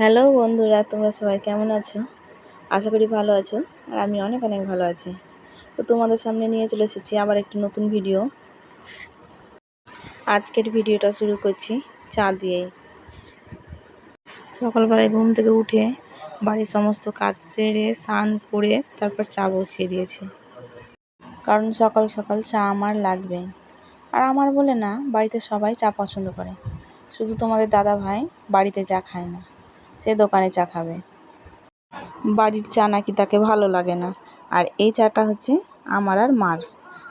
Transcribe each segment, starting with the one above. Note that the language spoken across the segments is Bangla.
হ্যালো বন্ধুরা, তোমরা সবাই কেমন আছো? আশা করি ভালো আছো, আর আমি অনেক অনেক ভালো আছি। তো তোমাদের সামনে নিয়ে চলে এসেছি আবার একটি নতুন ভিডিও আজকের ভিডিওটা শুরু করছি চা দিয়েই। সকালবেলায় ঘুম থেকে উঠে বাড়ির সমস্ত কাজ সেরে, স্নান করে তারপর চা বসিয়ে দিয়েছি। কারণ সকাল সকাল চা আমার লাগবে। আর আমার বলে না, বাড়িতে সবাই চা পছন্দ করে। শুধু তোমাদের দাদা ভাই বাড়িতে চা খায় না। সে দোকানে চা খাবে। বাড়ির চা নাকি তাকে ভালো লাগে না। আর এই চাটা হচ্ছে আমার আর মার।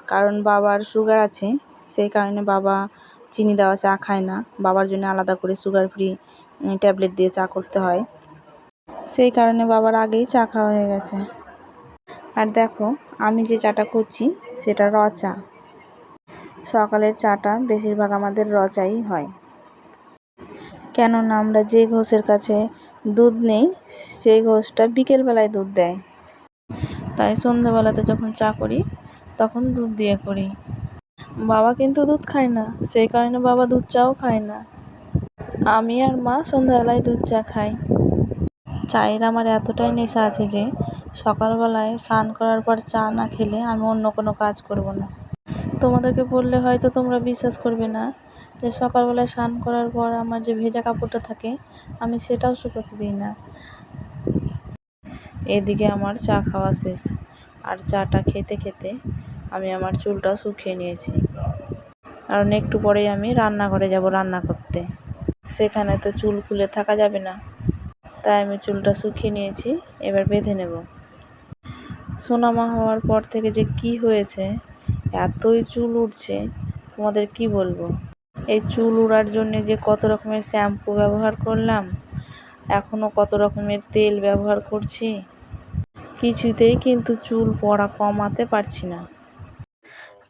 কারণ বাবার সুগার আছে, সেই কারণে বাবা চিনি দেওয়া চা খায় না। বাবার জন্য আলাদা করে সুগার ফ্রি ট্যাবলেট দিয়ে চা করতে হয়। সেই কারণে বাবার আগেই চা খাওয়া হয়ে গেছে। আর দেখো, আমি যে চাটা করছি, সেটা র চা। সকালের চাটা বেশিরভাগ আমাদের র চাই হয়। কেননা আমরা যে ঘোষের কাছে দুধ নেই, সেই ঘোষটা বিকেলবেলায় দুধ দেয়। তাই সন্ধ্যেবেলাতে যখন চা করি, তখন দুধ দিয়ে করি। বাবা কিন্তু দুধ খায় না, সেই কারণে বাবা দুধ চাও খায় না। আমি আর মা সন্ধ্যাবেলায় দুধ চা খাই। চায়ের আমার এতটাই নেশা আছে যে, সকালবেলায় স্নান করার পর চা না খেলে আমি অন্য কোনো কাজ করব না। তোমাদেরকে বললে হয়তো তোমরা বিশ্বাস করবে না। যে সকালবেলায় স্নান করার পর আমার যে ভেজা কাপড়টা থাকে, আমি সেটাও শুকোতে দিই না। এদিকে আমার চা খাওয়া শেষ। আর চাটা খেতে খেতে আমি আমার চুলটাও শুকিয়ে নিয়েছি। কারণ একটু পরেই আমি রান্নাঘরে যাব রান্না করতে। সেখানে তো চুল খুলে থাকা যাবে না। তাই আমি চুলটা শুকিয়ে নিয়েছি, এবার বেঁধে নেব। সোনামা হওয়ার পর থেকে যে কি হয়েছে, এতই চুল উঠছে, তোমাদের কি বলব? এই চুল উড়ার জন্য যে কত রকমের শ্যাম্পু ব্যবহার করলাম এখনও কত রকমের তেল ব্যবহার করছি, কিছুতেই কিন্তু চুল পড়া কমাতে পারছি না।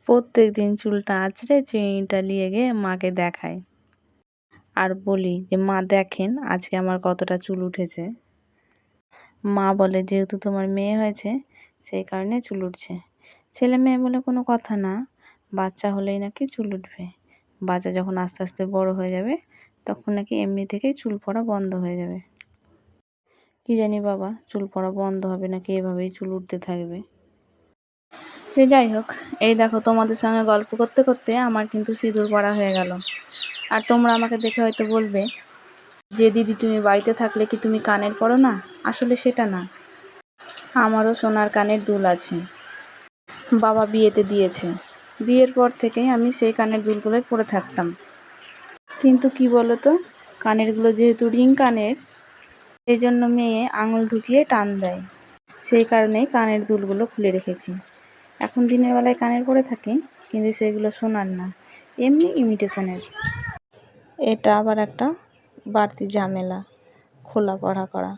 প্রত্যেক দিন চুলটা আঁচড়ে চিনিটা নিয়ে গিয়ে মাকে দেখাই আর বলি যে, মা, দেখেন আজকে আমার কতটা চুল উঠেছে। মা বলে, যেহেতু তোমার মেয়ে হয়েছে, সেই কারণে চুল উঠছে। ছেলে মেয়ে বলে, কোনো কথা না, বাচ্চা হলেই নাকি চুল উঠবে। বাচ্চা যখন আস্তে আস্তে বড় হয়ে যাবে, তখন নাকি এমনি থেকেই চুল পড়া বন্ধ হয়ে যাবে। কি জানি বাবা, চুল পড়া বন্ধ হবে নাকি এভাবেই চুল উঠতে থাকবে। সে যাই হোক, এই দেখো তোমাদের সঙ্গে গল্প করতে করতে আমার কিন্তু সিঁদুর পড়া হয়ে গেল। আর তোমরা আমাকে দেখে হয়তো বলবে, যে দিদি তুমি বাড়িতে থাকলে কি তুমি কানের পড়ো না? আসলে সেটা না। আমারও সোনার কানের দুল আছে। বাবা বিয়েতে দিয়েছে। বিয়ের পর থেকেই আমি সেই কানের দুলগুলোই পরে থাকতাম। কিন্তু কি বলো তো কানেরগুলো যেহেতু রিং কানের সেই জন্য মেয়ে আঙুল ঢুকিয়ে টান দেয়। সেই কারণেই কানের দুলগুলো খুলে রেখেছি। এখন দিনের বেলায় কানের পরে থাকি, কিন্তু সেগুলো শোনার না, এমনি ইমিটেশনের। এটা আবার একটা বাড়তি ঝামেলা, খোলা পড়া করা।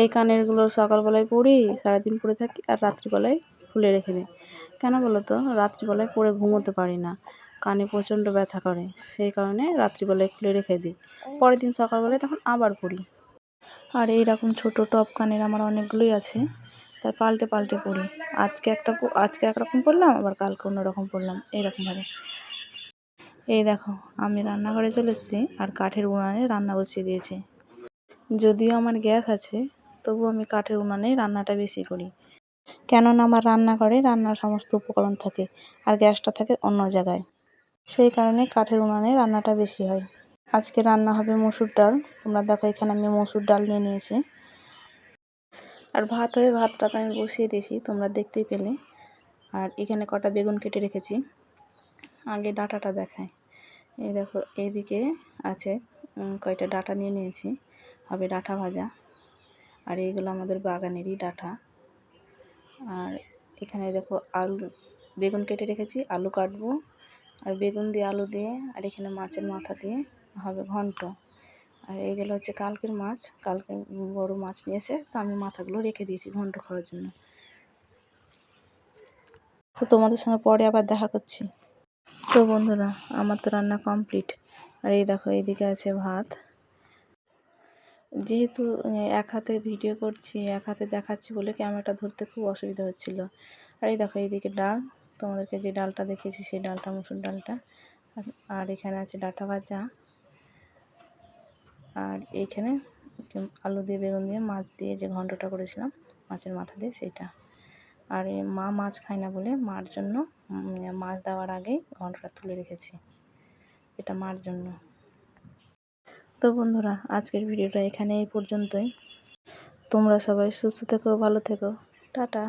এই কানেরগুলো সকালবেলায় পরি, সারাদিন পরে থাকি, আর রাত্রিবেলায় খুলে রেখে দিই। কেন বলো তো রাত্রিবেলায় পরে ঘুমোতে পারি না। কানে প্রচণ্ড ব্যথা করে। সেই কারণে রাত্রিবেলায় খুলে রেখে দিই। পরের দিন সকালবেলায় তখন আবার পরি আর এইরকম ছোটো টপ কানের আমার অনেকগুলোই আছে। তাই পাল্টে পাল্টে পরি আজকে একটা আজকে একরকম পরলাম আবার কালকে অন্যরকম পরলাম এইরকমভাবে। এই দেখো, আমি রান্নাঘরে চলে এসেছি আর কাঠের উনানে রান্না বসিয়ে দিয়েছি। যদিও আমার গ্যাস আছে তবু আমি কাঠের উনানেই রান্নাটা বেশি করি। কেননা আমার রান্নাঘরে রান্নার সমস্ত উপকরণ থাকে আর গ্যাসটা থাকে অন্য জায়গায়। সেই কারণে কাঠের উনানে রান্নাটা বেশি হয়। আজকে রান্না হবে মসুর ডাল। তোমরা দেখো এখানে আমি মসুর ডাল নিয়ে নিয়েছি। আর ভাত হয়ে ভাতটা তো আমি বসিয়ে দিয়েছি, তোমরা দেখতেই পেলে। আর এখানে কটা বেগুন কেটে রেখেছি। আগে ডাটাটা দেখায় এই দেখো, এইদিকে আছে কয়টা ডাটা নিয়ে নিয়েছি। হবে ডাটা ভাজা। আর এইগুলো আমাদের বাগানেরই ডাটা। আর এখানে দেখো আলু, বেগুন কেটে রেখেছি, আলু কাটবো। আর বেগুন দিয়ে আলু দিয়ে, আর এখানে মাছের মাথা দিয়ে হবে ঘন্ট। আর এইগুলো হচ্ছে কালকের মাছ, কালকে বড় মাছ নিয়েছে, তো আমি মাথাগুলো রেখে দিয়েছি ঘন্ট খাওয়ার জন্য। তো তোমাদের সঙ্গে পরে আবার দেখা করছি। তো বন্ধুরা, আমার তো রান্না কমপ্লিট। আর এই দেখো, এইদিকে আছে ভাত। যেহেতু মানে এক হাতে ভিডিও করছি, এক হাতে দেখাচ্ছি বলে ক্যামেরাটা ধরতে খুব অসুবিধা হচ্ছিল। আর এই দেখো, এইদিকে ডাল। তোমাদেরকে যে ডালটা দেখিয়েছি, সেই ডালটা, মুসুর ডালটা। আর এখানে আছে ডাটা ভাজা। আর এইখানে আলু দিয়ে, বেগুন দিয়ে, মাছ দিয়ে যে ঘণ্টটা করেছিলাম, মাছের মাথা দিয়ে সেটা আর মা মাছ খায় না বলে মার জন্য মাছ দেওয়ার আগেই ঘন্টটা তুলে রেখেছি। এটা মার জন্য। তো বন্ধুরা আজকের ভিডিওটা এখানে এই পর্যন্তই। তোমরা সবাই সুস্থ থেকো ভালো থেকো। টাটা।